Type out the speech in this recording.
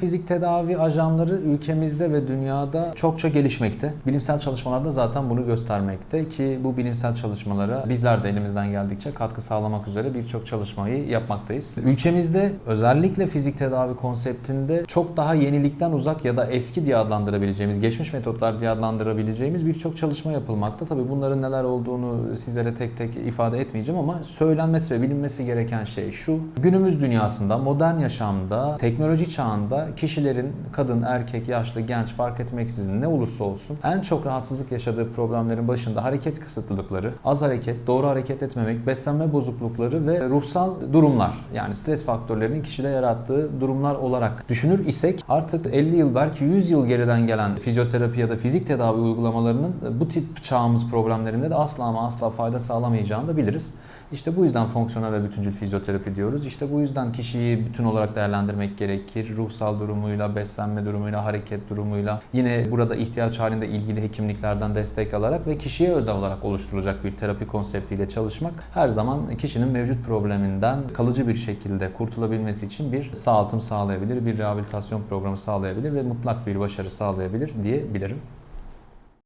Fizik tedavi ajanları ülkemizde ve dünyada çokça gelişmekte. Bilimsel çalışmalarda zaten bunu göstermekte ki bu bilimsel çalışmalara bizler de elimizden geldikçe katkı sağlamak üzere birçok çalışmayı yapmaktayız. Ülkemizde özellikle fizik tedavi konseptinde çok daha yenilikten uzak ya da eski diye adlandırabileceğimiz, geçmiş metotlar diye adlandırabileceğimiz birçok çalışma yapılmakta. Tabii bunların neler olduğunu sizlere tek tek ifade etmeyeceğim ama söylenmesi ve bilinmesi gereken şey şu. Günümüz dünyasında, modern yaşamda, teknoloji çağında kişilerin kadın, erkek, yaşlı, genç fark etmeksizin ne olursa olsun en çok rahatsızlık yaşadığı problemlerin başında hareket kısıtlılıkları, az hareket, doğru hareket etmemek, beslenme bozuklukları ve ruhsal durumlar yani stres faktörlerinin kişide yarattığı durumlar olarak düşünür isek artık 50 yıl belki 100 yıl geriden gelen fizyoterapi ya da fizik tedavi uygulamalarının bu tip çağımız problemlerinde de asla ama asla fayda sağlamayacağını da biliriz. İşte bu yüzden fonksiyonel ve bütüncül fizyoterapi diyoruz. İşte bu yüzden kişiyi bütün olarak değerlendirmek gerekir. Ruhsal durumuyla, beslenme durumuyla, hareket durumuyla yine burada ihtiyaç halinde ilgili hekimliklerden destek alarak ve kişiye özel olarak oluşturulacak bir terapi konseptiyle çalışmak her zaman kişinin mevcut probleminden kalıcı bir şekilde kurtulabilmesi için bir sağaltım sağlayabilir, bir rehabilitasyon programı sağlayabilir ve mutlak bir başarı sağlayabilir diyebilirim.